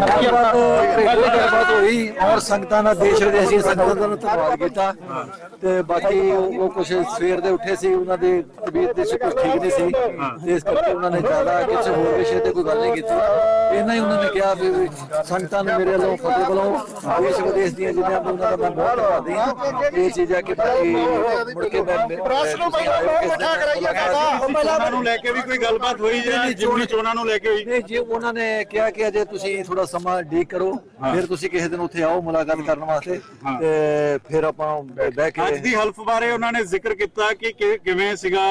ਗੱਲਬਾਤ ਹੋਈ ਔਰ ਸੰਗਤਾਂ ਦਾ ਦੇਸ਼ ਵਿਦੇਸ਼ੀ ਸੰਗਤਾਂ ਦਾ ਧੰਨਵਾਦ ਕੀਤਾ। ਤੇ ਬਾਕੀ ਉਹ ਕੁਝ ਸਵੇਰ ਦੇ ਉੱਠੇ ਸੀ ਉਹਨਾਂ ਦੀ ਤਬੀਅਤ ਦੇ ਕੁਝ ਠੀਕ ਨਹੀਂ ਸੀ। ਤੇ ਇਸ ਕਰਕੇ ਉਹਨਾਂ ਨੇ ਜ਼ਿਆਦਾ ਕਿਸੇ ਹੋਰ ਵਿਸ਼ੇ ਤੇ ਕੋਈ ਗੱਲ ਨਹੀਂ ਕੀਤੀ। ਇਹਨਾਂ ਹੀ ਉਹਨਾਂ ਨੇ ਕਿਹਾ ਵੀ ਸੰਗਤਾਂ ਨੂੰ ਮੇਰੇ ਵੱਲੋਂ ਫਤਿਹ ਵੱਲੋਂ ਦੇਸ਼ ਵਿਦੇਸ਼ ਦੀਆਂ ਜਿੰਨੀਆਂ ਵੀ ਉਹਨਾਂ ਦਾ ਮੈਂ ਬਹੁਤ ਧੰਨਵਾਦੀ ਹਾਂ। ਇਹ ਚੀਜ਼ਾਂ ਕਿ ਬਾਕੀ ਮੁੜ ਕੇ ਮੈਂ ਪ੍ਰੈਸ ਨੂੰ ਪਹਿਲਾਂ ਮਿੱਠਾ ਕਰਾਈਏ ਚੋਣਾਂ ਨੂੰ ਲੈ ਕੇ ਵੀ ਕੋਈ ਗੱਲਬਾਤ ਹੋਈ ਜਾਂ ਜਿਮਨੀ ਚੋਣਾਂ ਨੂੰ ਲੈ ਕੇ ਹੋਈ। ਨਹੀਂ ਜੀ ਉਹਨਾਂ ਨੇ ਕਿਹਾ ਕਿ ਅਜੇ ਤੁਸੀਂ ਥੋੜਾ ਸਮਾਂ ਡੀਕ ਕਰੋ ਫਿਰ ਤੁਸੀਂ ਕਿਸੇ ਦਿਨ ਉੱਥੇ ਆਓ ਮੁਲਾਕਾਤ ਕਰਨ ਵਾਸਤੇ ਤੇ ਫਿਰ ਆਪਾਂ ਬਹਿ ਅੱਜ ਕੇ ਦੀ ਹਲਫ ਬਾਰੇ ਉਹਨਾਂ ਨੇ ਜ਼ਿਕਰ ਕੀਤਾ ਕਿ- ਕਿਵੇਂ ਸੀਗਾ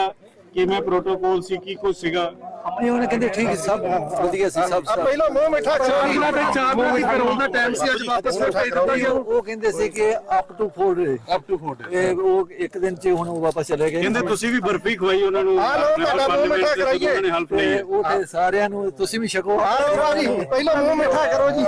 ਕਿਵੇਂ ਪ੍ਰੋਟੋਕੋਲ ਸੀ ਕੀ ਕੁਝ ਸੀਗਾ। ਨਹੀਂ ਉਹਨੇ ਕਹਿੰਦੇ ਠੀਕ ਸਭ ਵਧੀਆ ਸੀ ਸਭ ਸਭ। ਪਹਿਲਾਂ ਮੂੰਹ ਮਿੱਠਾ ਚਾਹ ਦੀ ਕਰੋਲ ਦਾ ਟਾਈਮ ਸੀ ਅੱਜ ਵਾਪਸ ਫਿਰ ਭੇਜ ਦਿੱਤਾ ਉਹ ਕਹਿੰਦੇ ਸੀ ਕਿ up to 4 day up to 4 ਇਹ ਉਹ ਇੱਕ ਦਿਨ ਚ ਹੁਣ ਉਹ ਵਾਪਸ ਚਲੇ ਗਏ। ਕਹਿੰਦੇ ਤੁਸੀਂ ਵੀ ਬਰਫੀ ਖਵਾਈ ਉਹਨਾਂ ਨੂੰ। ਆ ਲਓ, ਤੁਹਾਡਾ ਮੂੰਹ ਮਿੱਠਾ ਤੇ ਲਈ। ਉਹ ਤੇ ਸਾਰਿਆਂ ਨੂੰ ਤੁਸੀਂ ਵੀ ਛਕੋ। ਆਓ ਵਾਰੀ ਪਹਿਲਾਂ ਮੂੰਹ ਮਿੱਠਾ ਕਰੋ ਜੀ।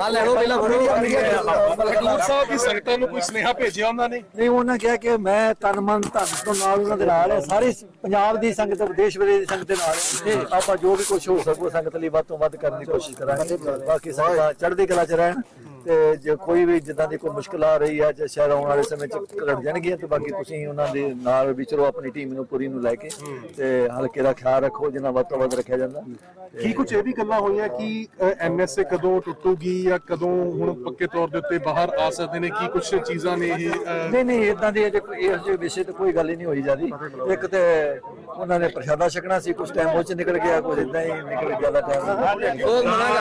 ਆ ਲੈ ਲਓ ਪਹਿਲਾਂ ਖਡੂਰ ਸਾਹਿਬ ਦੀ ਸੰਗਤਾਂ ਨੂੰ ਕੋਈ ਸੁਨੇਹਾ ਭੇਜਿਆ ਉਹਨਾਂ ਨੇ ਨਹੀਂ, ਉਹਨਾਂ ਕਿਹਾ ਕਿ ਮੈਂ ਤਨ ਮਨ ਧਨ ਤੋਂ ਨਾਲ ਉਹਨਾਂ ਦੇ ਨਾਲ ਹੈ। ਸਾਰੀ ਪੰਜਾਬ ਦੀ ਸੰਗਤ ਵਿਦੇਸ਼ ਵਿਦੇਸ਼ ਦੀ ਸੰਗਤ ਦੇ ਨਾਲ ਹੈ। ਆਪਾਂ ਜੋ ਵੀ ਕੁਝ ਹੋ ਸਕੋ ਸੰਗਤ ਲਈ ਵੱਧ ਤੋਂ ਵੱਧ ਕਰਨ ਦੀ ਕੋਸ਼ਿਸ਼ ਕਰਾਂਗੇ। ਬਾਕੀ ਸੰਗਤਾਂ ਚੜ੍ਹਦੀ ਕਲਾ ਚ ਰਹਿਣ। ਤੇ ਜੇ ਕੋਈ ਵੀ ਜਿੱਦਾਂ ਦੀ ਕੋਈ ਮੁਸ਼ਕਲ ਆ ਰਹੀ ਹੈ ਜਾਂ ਸ਼ਾਇਦ ਆਉਣ ਵਾਲੇ ਸਮੇਂ ਚ ਘਟ ਜਾਣਗੀਆਂ ਤੇ ਬਾਕੀ ਤੁਸੀਂ ਉਹਨਾਂ ਦੇ ਨਾਲ ਵਿਚਰੋ ਆਪਣੀ ਟੀਮ ਨੂੰ ਪੂਰੀ ਨੂੰ ਲੈ ਕੇ ਤੇ ਹਲਕੇ ਦਾ ਖਿਆਲ ਰੱਖੋ ਜਿੰਨਾ ਵੱਧ ਤੋਂ ਵੱਧ ਰੱਖਿਆ ਜਾਂਦਾ। ਕੀ ਕੁਝ ਇਹ ਵੀ ਗੱਲਾਂ ਹੋਈਆਂ ਕਿ ਐਨਐਸਏ ਕਦੋਂ ਟੁੱਟੂਗੀ ਜਾਂ ਕਦੋਂ ਹੁਣ ਪੱਕੇ ਤੌਰ ਦੇ ਉੱਤੇ ਬਾਹਰ ਆ ਸਕਦੇ ਨੇ? ਕੀ ਕੁਝ ਚੀਜ਼ਾਂ ਨੇ ਇਹ ਨਹੀਂ ਨਹੀਂ ਇਦਾਂ ਦੀ ਅਜੇ ਕੋਈ ਇਹੋ ਜਿਹੇ ਵਿਸ਼ੇ ਤੇ ਕੋਈ ਗੱਲ ਹੀ ਨਹੀਂ ਹੋਈ ਜਾਂਦੀ ਇੱਕ ਤੇ ਉਹਨਾਂ ਨੇ ਪ੍ਰਸ਼ਾਦਾ ਛਕਣਾ ਸੀ ਕੁਝ ਟਾਈਮ ਉਹ ਚ ਨਿਕਲ ਗਿਆ ਕੁਝ ਇਦਾਂ ਹੀ ਨਿਕਲ ਗਿਆ ਦਾ ਟਾਈਮ